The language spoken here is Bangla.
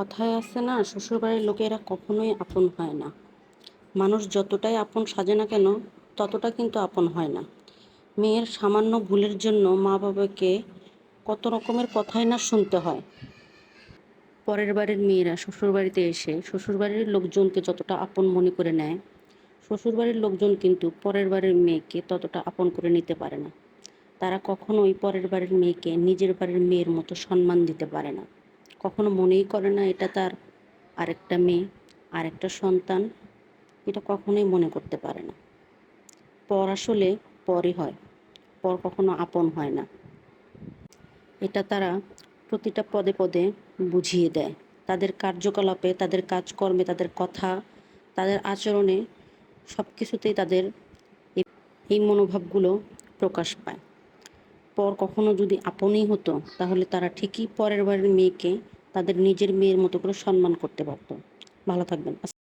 কথায় আছে না, শ্বশুরবাড়ির লোকেরা কখনোই আপন হয় না। মানুষ যতটাই আপন সাজে না কেন, ততটা কিন্তু আপন হয় না। মেয়ের সামান্য ভুলের জন্য মা বাবাকে কত রকমের কথাই না শুনতে হয়। পরের বাড়ির মেয়েরা শ্বশুরবাড়িতে এসে শ্বশুরবাড়ির লোকজনকে যতটা আপন মনে করে নেয়, শ্বশুরবাড়ির লোকজন কিন্তু পরের বাড়ির মেয়েকে ততটা আপন করে নিতে পারে না। তারা কখনোই পরের বাড়ির মেয়েকে নিজের বাড়ির মেয়ের মতো সম্মান দিতে পারে না। কখনো মনেই করে না, এটা তার আরেকটা মেয়ে, আরেকটা সন্তান, এটা কখনোই মনে করতে পারে না। পর আসলে পরই হয়, পর কখনো আপন হয় না। এটা তারা প্রতিটা পদে পদে বুঝিয়ে দেয়। তাদের কার্যকলাপে, তাদের কাজকর্মে, তাদের কথা, তাদের আচরণে সব কিছুতেই তাদের এই- মনোভাবগুলো প্রকাশ পায়। পর কখনো যদি আপনই হতো, তাহলে তারা ঠিকই পরের বারের মেয়েকে তাদের নিজের মেয়ের মতো করে সম্মান করতে পারতো। ভালো থাকবেন।